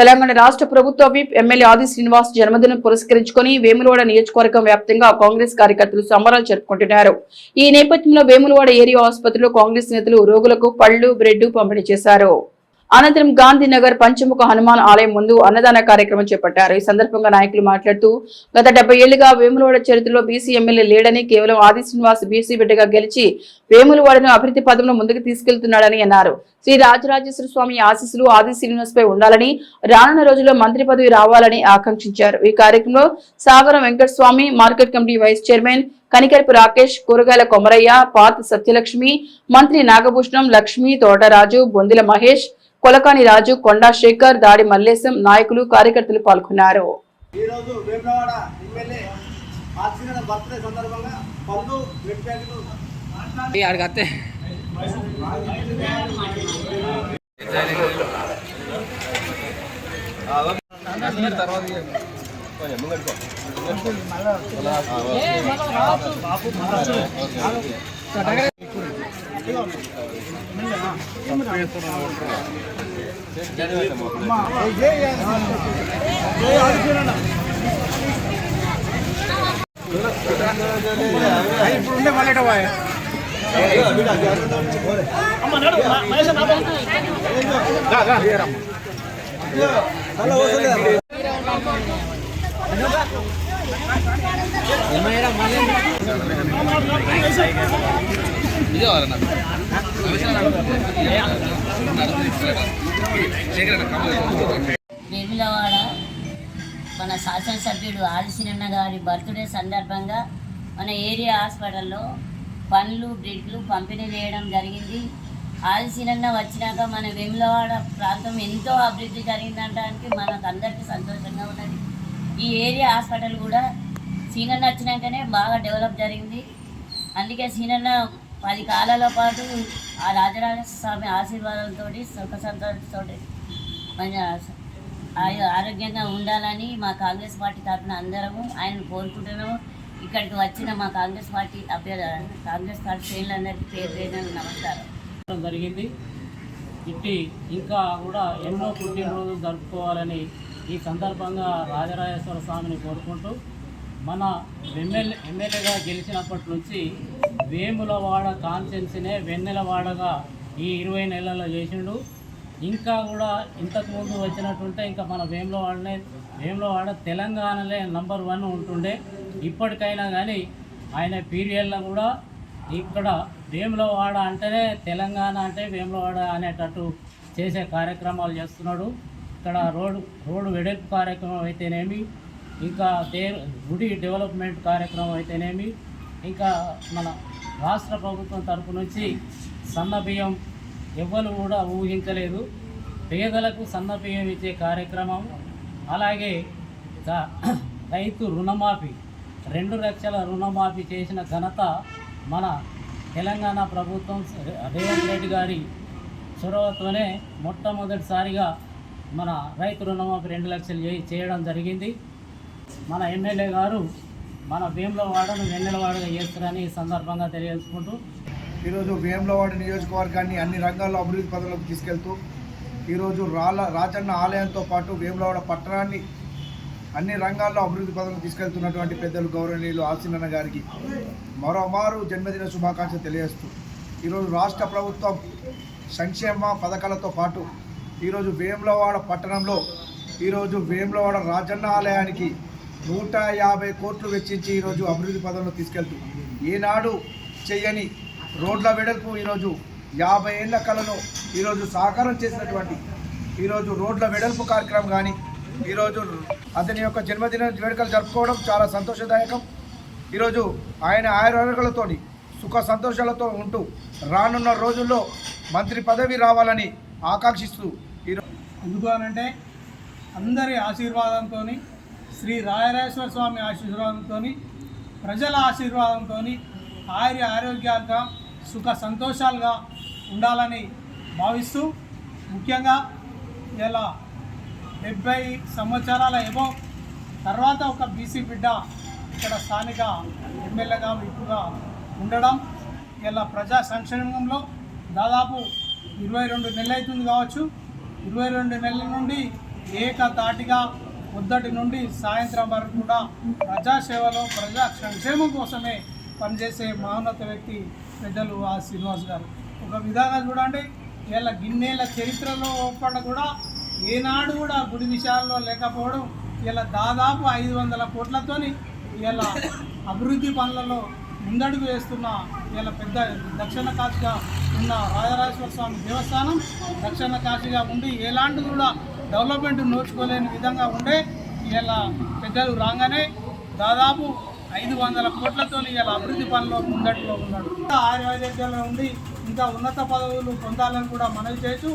తెలంగాణ రాష్ట్ర ప్రభుత్వ whip MLA ఆది శ్రీనివాస్ జన్మదినం పురస్కరించుకొని వేములవాడ నియోజకవర్గం వ్యాప్తంగా కాంగ్రెస్ కార్యకర్తలు సంబరాలు జరుపుకుంటున్నారు. ఈ నేపథ్యంలో వేములవాడ ఏరియా ఆసుపత్రిలో కాంగ్రెస్ నేతలు రోగులకు పళ్ళు బ్రెడ్ పంపిణీ చేశారు. అనంతరం గాంధీనగర్ పంచముఖ హనుమాన్ ఆలయం ముందు అన్నదాన కార్యక్రమం చేపట్టారు. ఈ సందర్భంగా నాయకులు మాట్లాడుతూ గత డెబ్బై ఏళ్ళుగా వేములవాడ చరిత్రలో బీసీ ఎమ్మెల్యే లేడని కేవలం ఆది శ్రీనివాస్ బీసీ బిడ్డగా గెలిచి వేములవాడను అభివృద్ధి పదంలో ముందుకు తీసుకెళ్తున్నాడని అన్నారు. శ్రీ రాజరాజేశ్వర స్వామి ఆశీస్సులు ఆది శ్రీనివాస్ పై ఉండాలని రానున్న రోజుల్లో మంత్రి పదవి రావాలని ఆకాంక్షించారు. ఈ కార్యక్రమంలో Sagaram Venkataswamy market committee vice chairman Kanikarapu Rakesh కూరగాయల కొమరయ్య పాత సత్యలక్ష్మి మంత్రి నాగభూషణం లక్ష్మి తోటరాజు బొందిల మహేష్ కొలకాని రాజు కొండా శేఖర్ దాడి మల్లేశం నాయకులు కార్యకర్తలు పాల్గొన్నారు. ఈరోజు వేములవాడ ఎమ్మెల్యే ఆశీర్వాద బర్త్డే సందర్భంగా పళ్ళు బ్లడ్ ప్యాకెట్లు అడిగితే ఇదే వాళ్ళ నాకు వేములవాడ మన శాసనసభ్యుడు ఆదిశీనన్న గారి బర్త్డే సందర్భంగా మన ఏరియా హాస్పిటల్లో పండ్లు బ్రెడ్లు పంపిణీ చేయడం జరిగింది. ఆదిశీనన్న వచ్చినాక మన వేములవాడ ప్రాంతం ఎంతో అభివృద్ధి జరిగిందనడానికి మనకు అందరికీ సంతోషంగా ఉన్నది. ఈ ఏరియా హాస్పిటల్ కూడా సీనన్న వచ్చినాకనే బాగా డెవలప్ జరిగింది. అందుకే సీనన్న పది కాలాల పాటు ఆ రాజరాజస్వామి ఆశీర్వాదంతో సుఖ సంతోషంతో మంచి ఆరోగ్యంగా ఉండాలని మా కాంగ్రెస్ పార్టీ తరఫున అందరము ఆయన కోరుకుంటున్నాము. ఇక్కడికి వచ్చిన మా కాంగ్రెస్ పార్టీ అభ్యర్థి కాంగ్రెస్ పార్టీ శ్రేణులందరికీ పేరు పేరు నమస్కారం జరిగింది. ఇట్టి ఇంకా కూడా ఎన్నో పుట్టినరోజులు జరుపుకోవాలని ఈ సందర్భంగా రాజరాజేశ్వర స్వామిని కోరుకుంటూ మన ఎమ్మెల్యే ఎమ్మెల్యేగా గెలిచినప్పటి నుంచి వేములవాడ కాన్సెన్సీనే వెన్నెలవాడగా ఈ ఇరవై నెలల్లో చేసిండు. ఇంకా కూడా ఇంతకుముందు వచ్చినట్టుంటే ఇంకా మన వేములవాడనే వేములవాడ తెలంగాణలే నంబర్ వన్ ఉంటుండే. ఇప్పటికైనా కానీ ఆయన పీరియడ్లో కూడా ఇక్కడ వేములవాడ అంటేనే తెలంగాణ అంటే వేములవాడ అనేటట్టు చేసే కార్యక్రమాలు చేస్తున్నాడు. ఇక్కడ రోడ్డు రోడ్డు వెడల్పు కార్యక్రమం అయితేనేమి ఇంకా దే గుడి డెవలప్మెంట్ కార్యక్రమం అయితేనేమి ఇంకా మన రాష్ట్ర ప్రభుత్వం తరపు నుంచి సన్నబియ్యం ఎవ్వరు కూడా ఊహించలేదు. పేదలకు సన్నబియ్యం ఇచ్చే కార్యక్రమం అలాగే రైతు రుణమాఫీ రెండు లక్షల రుణమాఫీ చేసిన ఘనత మన తెలంగాణ ప్రభుత్వం రేవంత్ రెడ్డి గారి చొరవతోనే మొట్టమొదటిసారిగా మన రైతు రుణమాఫీ రెండు లక్షలు చేయడం జరిగింది. మన ఎమ్మెల్యే గారు మన భీమలవాడను వెన్నెలవాడగా చేస్తారని ఈ సందర్భంగా తెలియజేసుకుంటూ ఈరోజు భీమలవాడ నియోజకవర్గాన్ని అన్ని రంగాల్లో అభివృద్ధి పదంలోకి తీసుకెళ్తూ ఈరోజు రాళ్ళ రాజన్న ఆలయంతో పాటు వేములవాడ పట్టణాన్ని అన్ని రంగాల్లో అభివృద్ధి పదంలో తీసుకెళ్తున్నటువంటి పెద్దలు గౌరవనీయులు ఆసినన్న గారికి మరోమారు జన్మదిన శుభాకాంక్షలు తెలియజేస్తూ ఈరోజు రాష్ట్ర ప్రభుత్వం సంక్షేమ పథకాలతో పాటు ఈరోజు వేములవాడ పట్టణంలో ఈరోజు వేములవాడ రాజన్న ఆలయానికి నూట యాభై కోట్లు వెచ్చించి ఈరోజు అభివృద్ధి పదంలో తీసుకెళ్తూ ఏనాడు చెయ్యని రోడ్ల వెడల్పు ఈరోజు యాభై ఏళ్ళ కళను ఈరోజు సాకారం చేసినటువంటి ఈరోజు రోడ్ల వెడల్పు కార్యక్రమం కానీ ఈరోజు అతని యొక్క జన్మదిన వేడుకలు జరుపుకోవడం చాలా సంతోషదాయకం. ఈరోజు ఆయన ఆయుర్వేదాలతోని సుఖ సంతోషాలతో ఉంటూ రానున్న రోజుల్లో మంత్రి పదవి రావాలని ఆకాంక్షిస్తూ ఎందుకు అనంటే అందరి ఆశీర్వాదంతో శ్రీ రాయరాజేశ్వర స్వామి ఆశీర్వాదంతో ప్రజల ఆశీర్వాదంతో ఆయుర ఆరోగ్యాలుగా సుఖ సంతోషాలుగా ఉండాలని భావిస్తూ ముఖ్యంగా ఇలా డెబ్బై సంవత్సరాల ఏమో తర్వాత ఒక బీసీ బిడ్డ ఇక్కడ స్థానిక ఎమ్మెల్యేగా విప్పుగా ఉండడం ఇలా ప్రజా సంక్షేమంలో దాదాపు ఇరవై రెండు నెలలు అవుతుంది కావచ్చు. ఇరవై రెండు నెలల నుండి ఏకతాటిగా పొద్దుటి నుండి సాయంత్రం వరకు కూడా ప్రజాసేవలో ప్రజా సంక్షేమం కోసమే పనిచేసే మహోన్నత వ్యక్తి పెద్దలు ఆ శ్రీనివాస్ గారు. ఒక విధంగా చూడండి వీళ్ళ గిన్నెల చరిత్రలో ఒప్పట కూడా ఏనాడు కూడా గుడి విషయాల్లో లేకపోవడం ఇలా దాదాపు ఐదు వందల కోట్లతోని ఇలా అభివృద్ధి పనులలో ముందడుగు వేస్తున్న ఇలా పెద్ద దక్షిణ కాశీగా ఉన్న రాజరాజేశ్వర స్వామి దేవస్థానం దక్షిణ కాశీగా ఉండి ఎలాంటి కూడా డెవలప్మెంట్ నోచుకోలేని విధంగా ఉండే ఇలా పెద్దలు రాగానే దాదాపు ఐదు వందల కోట్లతో ఇలా అభివృద్ధి పనిలో ముందట్లో ఉన్నాడు. ఆయుర్వేదంలో ఉండి ఇంకా ఉన్నత పదవులు పొందాలని కూడా మనవి చేస్తూ